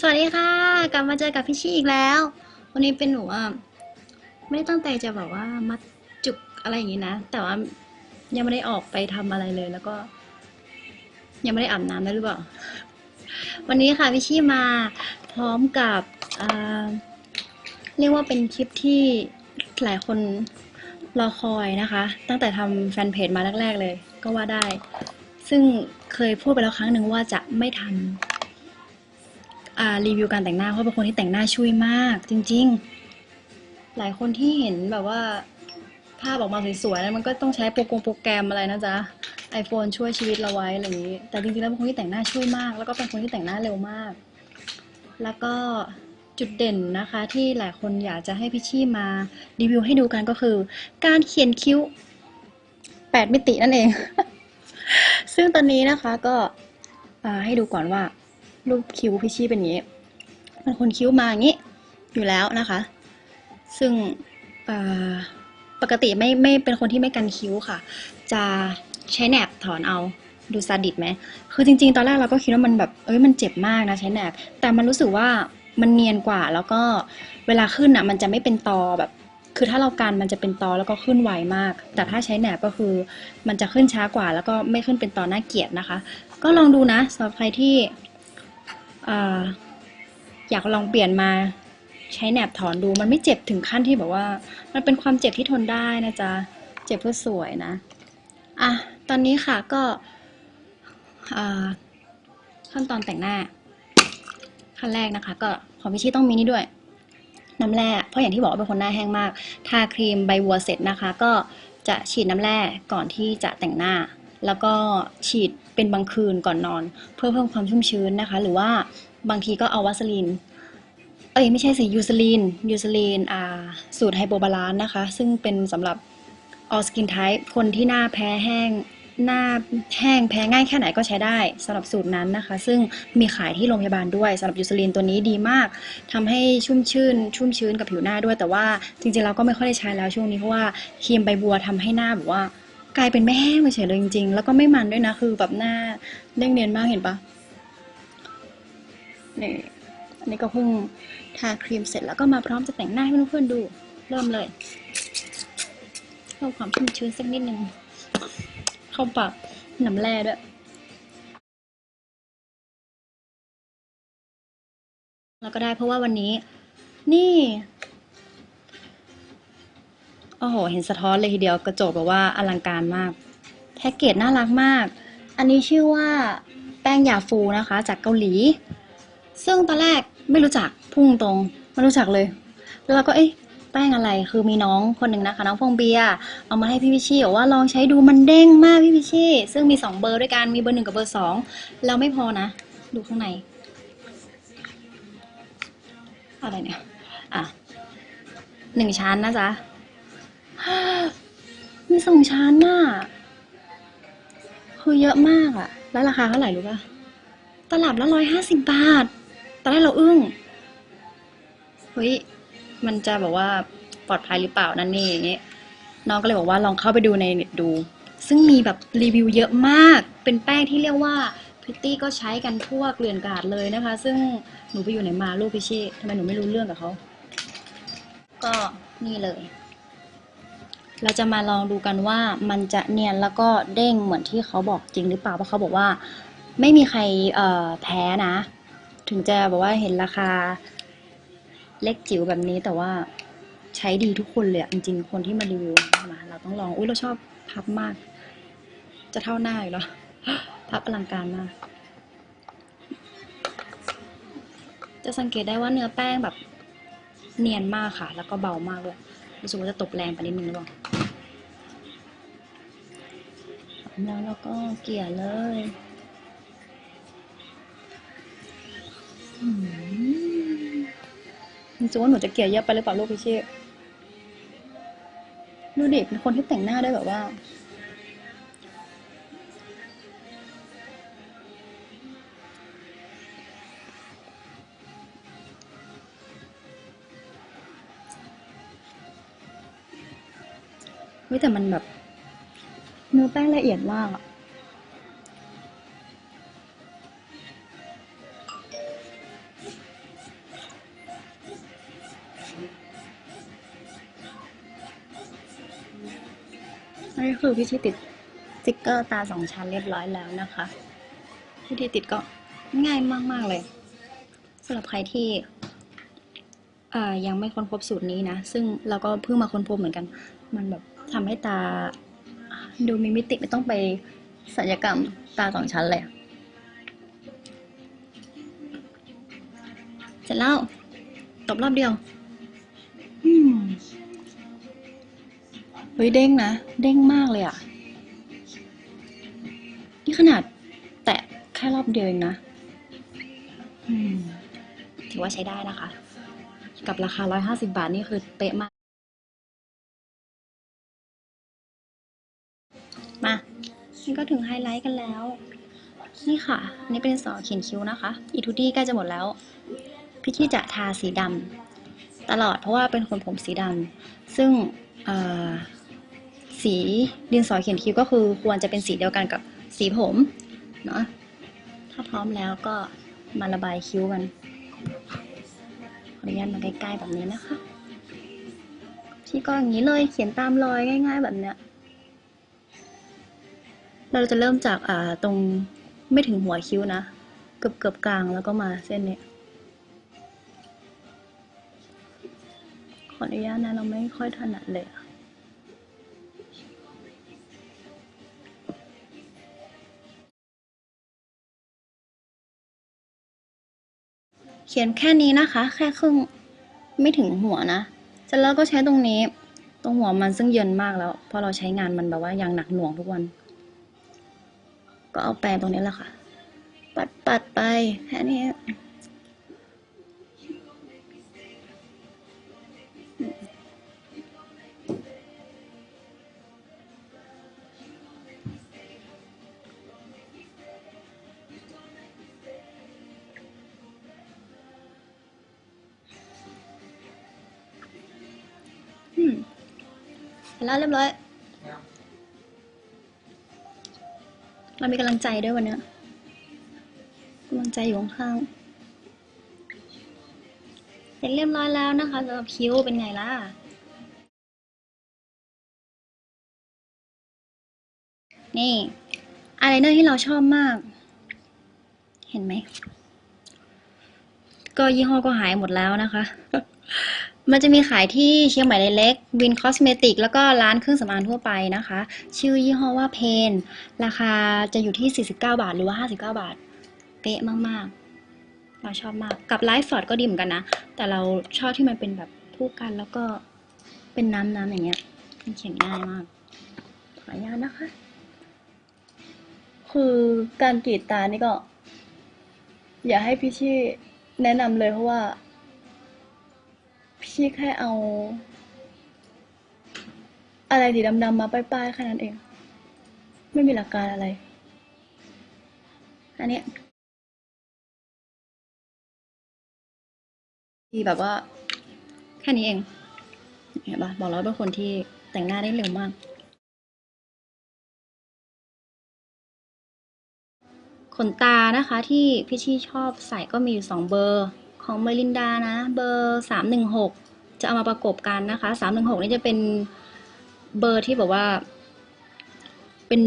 สวัสดีค่ะ กลับมาเจอกับพี่ชี่อีกแล้ว วันนี้เป็นหนูอะไม่ได้ตั้งใจจะแบบว่ามัดจุกอะไรอย่างนี้นะ แต่ว่ายังไม่ได้ออกไปทำอะไรเลย แล้วก็ ยังไม่ได้อาบน้ำด้วยหรือเปล่า วันนี้ค่ะพี่ชี่มาพร้อมกับเรียกว่าเป็นคลิปที่หลายคนรอคอยนะคะ ตั้งแต่ทำแฟนเพจมาแรก ๆ เลย ก็ว่าได้ ซึ่งเคยพูดไปแล้วครั้งหนึ่งว่าจะไม่ทำอ่า รีวิวการแต่งหน้าเพราะเป็นคนที่แต่งหน้าช่วยมาก จริง ๆ หลายคนที่เห็นแบบว่าภาพออกมาสวยๆแล้วมันก็ต้องใช้โปรแกรมโปรแกรมอะไรนะจ๊ะ iPhone ช่วยชีวิตเราไว้อะไรอย่างนี้ แต่จริงๆแล้วเป็นคนที่แต่งหน้าช่วยมาก แล้วก็เป็นคนที่แต่งหน้าเร็วมาก แล้วก็จุดเด่นนะคะที่หลายคนอยากจะให้พี่ชี่มารีวิวให้ดูกันก็คือ การเขียนคิ้ว 8 มิตินั่นเอง ซึ่งตอนนี้นะคะก็อ่าให้ดูก่อนว่า รูปคิ้วพี่ชี่เป็นอย่างนี้ มันคนคิ้วมาอย่างนี้ อยู่แล้วนะคะ ซึ่งปกติไม่ไม่เป็นคนที่ไม่กันคิ้วค่ะ จะใช้แหนบถอนเอาดูซาดิสไหม คือจริงๆ ตอนแรกเราก็คิดว่ามันแบบเอ้ยมันเจ็บมากนะใช้แหนบ แต่มันรู้สึกว่ามันเนียนกว่าแล้วก็เวลาขึ้นอะมันจะไม่เป็นตอแบบ คือถ้าเรากันมันจะเป็นตอแล้วก็ขึ้นไวมาก แต่ถ้าใช้แหนบก็คือมันจะขึ้นช้ากว่า แล้วก็ไม่ขึ้นเป็นตอหน่าเกลียดนะคะ ก็ลองดูนะสำหรับใครที่ อยากลองเปลี่ยนมาใช้แหนบถอนดู มันไม่เจ็บถึงขั้นที่แบบว่า มันเป็นความเจ็บที่ทนได้นะจ๊ะ เจ็บเพื่อสวยนะ อะ ตอนนี้ค่ะก็ขั้นตอนแต่งหน้า ขั้นแรกนะคะ ก็ของพี่ชี่ต้องมีนี่ด้วย น้ำแร่ เพราะอย่างที่บอกว่าเป็นคนหน้าแห้งมาก ทาครีมใบบัวเสร็จนะคะ ก็จะฉีดน้ำแร่ก่อนที่จะแต่งหน้า แล้วก็ฉีดเป็นบางคืนก่อนนอน เพื่อเพิ่มความชุ่มชื้นนะคะ หรือว่าบางทีก็เอาวัสลีนเอ้ยไม่ใช่สิยูซลีนยูซลีนอ่าสูตรไฮโปบาลานนะคะ ซึ่งเป็นสำหรับ all skin type คนที่หน้าแพ้แห้งหน้าแห้งแพ้ง่ายแค่ไหนก็ใช้ได้สำหรับสูตรนั้นนะคะ ซึ่งมีขายที่โรงพยาบาลด้วยสำหรับยูซลีนตัวนี้ดีมากทำให้ชุ่มชื่น ชุ่มชื้นกับผิวหน้าด้วย แต่ว่าจริงๆเราก็ไม่ค่อยได้ใช้แล้วช่วงนี้เพราะว่าครีมใบบัวทำให้หน้าแบบว่า กลายเป็นไม่แห้งเฉยเลยจริงๆ แล้วก็ไม่มันด้วยนะ คือแบบหน้าเด้งเนียนมากเห็นปะนี่อันนี้ก็เพิ่งทาครีมเสร็จแล้วก็มาพร้อมจะแต่งหน้าให้เพื่อนๆดู เริ่มเลยเพิ่มความชุ่มชื้นสักนิดนึง เข้าปากน้ำแร่ด้วย แล้วก็ได้เพราะว่าวันนี้ นี่ โอ้โห เห็นสะท้อนเลยทีเดียวกระจกแบบว่าอลังการมาก แพ็กเกจน่ารักมาก อันนี้ชื่อว่าแป้งหยาฟูนะคะ จากเกาหลี ซึ่งตอนแรกไม่รู้จักพุ่งตรงไม่รู้จักเลย แล้วเราก็เอ๊ะแป้งอะไรคือมีน้องคนหนึ่งนะคะ น้องฟองเบียเอามาให้พี่พิชี่บอกว่าลองใช้ดูมันเด้งมากพี่พิชี่ซึ่งมีสองเบอร์ด้วยกันมีเบอร์หนึ่งกับเบอร์สองแล้วไม่พอนะ ดูข้างใน อะไรเนี่ยอะหนึ่งชั้นนะจ๊ะ มีสองชั้นน่ะคือเยอะมากอะแล้วราคาเท่าไหร่รู้ป่ะตลับละร้อยห้าสิบบาท ตอนแรกเราอึ้ง เฮ้ย มันจะแบบว่าปลอดภัยหรือเปล่านั่นนี่อย่างเงี้ย น้องก็เลยบอกว่าลองเข้าไปดูในเน็ตดู ซึ่งมีแบบรีวิวเยอะมาก เป็นแป้งที่เรียกว่าพิตตี้ก็ใช้กันทั่วเกลื่อนกลาดเลยนะคะ ซึ่งหนูไปอยู่ไหนมาลูกพี่ชี่ทำไมหนูไม่รู้เรื่องกับเขา ก็นี่เลย เราจะมาลองดูกันว่ามันจะเนียนแล้วก็เด้งเหมือนที่เขาบอกจริงหรือเปล่าเพราะเขาบอกว่า ไม่มีใครแพ้นะ ถึงจะบอกว่าเห็นราคาเล็กจิ๋วแบบนี้แต่ว่าใช้ดีทุกคนเลยจริงๆคนที่มารีวิวมาเราต้องลองอุ้ยเราชอบพับมาก จะเท่าหน้าอยู่แล้วพับอลังการมาก จะสังเกตได้ว่าเนื้อแป้งแบบเนียนมากค่ะ แล้วก็เบามากเลย รู้สึกว่าจะตกแรงไปนิดนึงหรือเปล่าแล้วเราก็เกลี่ยเลยอืมจริงๆว่าหนูจะเกลี่ยเยอะไปหรือเปล่าลูกพี่ชี่ดูดิเป็นคนที่แต่งหน้าได้แบบว่า เฮ้ยแต่มันแบบเนื้อแป้งละเอียดมากอะนี่คือพิธีติดสติกเกอร์ตาสองชั้นเรียบร้อยแล้วนะคะพิธีติดก็ง่ายมาก ๆ เลยสำหรับใครที่ยังไม่ค้นพบสูตรนี้นะ ซึ่งเราก็เพิ่งมาค้นพบเหมือนกัน มันแบบ ทำให้ตา ดูมีมิติไม่ต้องไปศัลยกรรมตาสองชั้นเลยเสร็จแล้วตบรอบเดียวอืมเฮ้ยเด้งนะ เด้งมากเลยอะนี่ขนาด แตะแค่รอบเดียวเองนะอืมถือว่าใช้ได้นะคะ กับราคา 150 บาทนี่คือเป๊ะมาก มานี่ก็ถึงไฮไลท์กันแล้ว นี่ค่ะนนี้เป็นสอเขียนคิ้วนะคะ อีทูดี้ใกล้จะหมดแล้ว พี่ที่จะทาสีดำตลอดเพราะว่าเป็นคนผมสีดำซึ่งสีดินสอเขียนคิ้วก็คือควรจะเป็นสีเดียวกันกับสีผมเนาะถ้าพร้อมแล้วก็มาระบายคิ้วกันขออนุญาตมาใกล้ๆแบบนี้นะคะ พี่ก็อย่างนี้เลยเขียนตามรอยง่าย ๆ แบบเนี้ย เราจะเริ่มจากอ่าตรงไม่ถึงหัวคิ้วนะ เกือบเกือบกลางแล้วก็มาเส้นเนี้ยขออนุญาตนะเราไม่ค่อยถนัดเลยเขียนแค่นี้นะคะ แค่ครึ่งไม่ถึงหัวนะเสร็จแล้วก็ใช้ตรงนี้ ตรงหัวมันซึ่งเยินมากแล้ว เพราะเราใช้งานมันแบบว่าอย่างหนักหน่วงทุกวัน ก็เอาแปรงตรงนี้แหละค่ะ ปัดปัดไปแค่นี้แล้วเรียบร้อย เรามีกำลังใจด้วยวันเนี้ยกำลังใจอยู่ข้างเสร็จเรียบร้อยแล้วนะคะสำหรับคิ้วเป็นไงล่ะ นี่อายไลเนอร์ที่เราชอบมาก เห็นไหม ก็ยี่ห้อก็หายหมดแล้วนะคะ มันจะมีขายที่เชียงใหม่เล็กวินคอสเมติกแล้วก็ร้านเครื่องสำอางทั่วไปนะคะ ชื่อยี่ห้อว่าเพน ราคาจะอยู่ที่ 49 บาทหรือว่า 59 บาท เป๊ะมากๆ เราชอบมาก กับไลฟ์ฟอร์ดก็ดีเหมือนกันนะ แต่เราชอบที่มันเป็นแบบคู่กันแล้วก็เป็นน้ำน้ำอย่างเงี้ยมันเขียนง่ายมาก ขออนุญาตนะคะ คือการกรีดตานี่ก็ อย่าให้พี่ชี่แนะนำเลยเพราะว่า พี่แค่เอา อะไรสีดำๆมาป้ายๆแค่นั้นเอง ไม่มีหลักการอะไร อันเนี้ยที่แบบว่า แค่นี้เองเห็นปะบอกแล้วเป็นคนที่แต่งหน้าได้เร็วมากขนตานะคะที่พี่ชี่ชอบใส่ก็มีอยู่สองเบอร์ ของเมลินดานะ เบอร์สามหนึ่งหกจะเอามาประกบกันนะคะสามหนึ่งหกนี่จะเป็นเบอร์ที่แบบว่า เป็น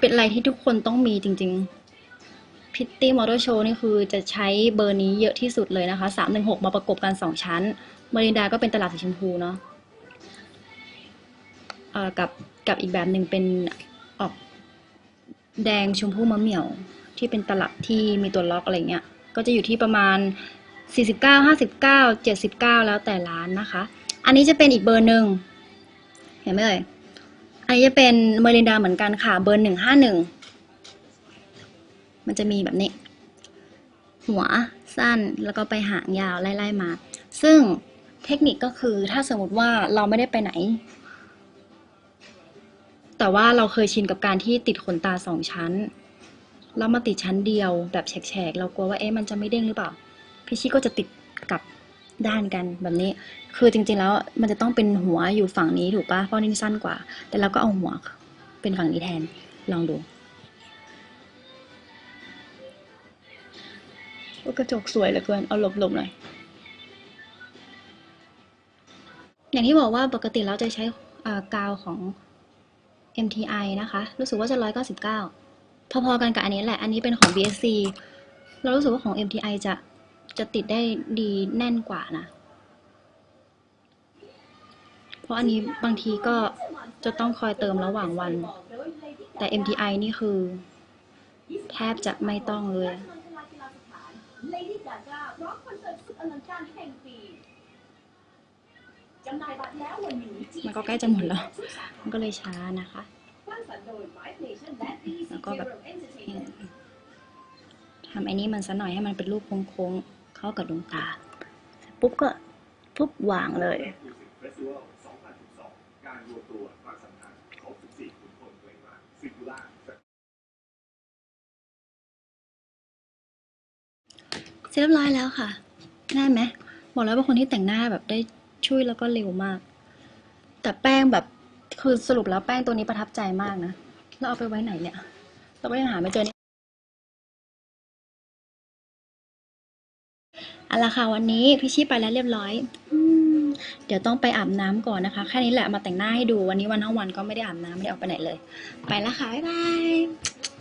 เป็นอะไรที่ทุกคนต้องมีจริง ๆ พิตตี้มอเตอร์โชว์นี่คือจะใช้เบอร์นี้เยอะที่สุดเลยนะคะสามหนึ่งหกมาประกบกันสองชั้นเมลินดาก็เป็นตลับสีชมพูเนาะกับกับอีกแบบหนึ่งเป็นออกแดงชมพูมะเหมี่ยว ที่เป็นตลับที่มีตัวล็อกอะไรเงี้ย ก็จะอยู่ที่ประมาณ 49 59 79 แล้วแต่ร้านนะคะ อันนี้จะเป็นอีกเบอร์หนึ่งเห็นไหมเอ่ย อันนี้จะเป็นเมรินดาเหมือนกันค่ะเบอร์151มันจะมีแบบนี้ หัวสั้นแล้วก็ไปหางยาวไล่ๆมา ซึ่งเทคนิคก็คือถ้าสมมติว่าเราไม่ได้ไปไหน แต่ว่าเราเคยชินกับการที่ติดขนตาสองชั้น แล้วมาติดชั้นเดียวแบบแฉกๆ เรากลัวว่าเอ๊ะมันจะไม่เด้งหรือเปล่า พี่ชิก็จะติดกับด้านกันแบบนี้ คือจริงๆแล้วมันจะต้องเป็นหัวอยู่ฝั่งนี้ถูกปะเพราะนี่สั้นกว่า แต่เราก็เอาหัวเป็นฝั่งนี้แทน ลองดูโอ้กระจกสวยเหลือเกิน เอาหลบๆหน่อย อย่างที่บอกว่าปกติเราจะใช้กาวของ MTI นะคะ รู้สึกว่าจะ 199 พอๆกันกับอันนี้แหละ อันนี้เป็นของ BSC เรารู้สึกว่าของ MTI จะจะติดได้ดีแน่นกว่านะ เพราะอันนี้บางทีก็จะต้องคอยเติมระหว่างวัน แต่ MTI นี่คือ แทบจะไม่ต้องเลย มันก็ใกล้จะหมดแล้ว มันก็เลยช้านะคะ และ BBC แล้วก็แบบ General Entertainment ทำไอ้นี้มันซะหน่อยให้มันเป็นรูปโค้งๆเข้ากับดวงตา ปุ๊บก็ปุ๊บวางเลยมิวสิกเฟสติวัล2012การรวมตัวความสัมพันธ์ของ14ขุนพลเพลงรักซิงคูล่าเสร็จเรียบร้อยแล้วค่ะง่ายไหมบอกแล้วว่าคนที่แต่งหน้าแบบได้ช่วยแล้วก็เร็วมาก แต่แป้งแบบ คือสรุปแล้วแป้งตัวนี้ประทับใจมากนะ แล้วเอาไปไว้ไหนเนี่ย เราก็ยังหาไม่เจอเนี่ยเอาละค่ะวันนี้พี่ชีไปแล้วเรียบร้อยอเดี๋ยวต้องไปอาบน้ำก่อนนะคะ แค่นี้แหละมาแต่งหน้าให้ดูวันนี้วันทั้งวันก็ไม่ได้อาบน้ำไม่ได้ออกไปไหนเลย ไปละค่ะบ๊ายบาย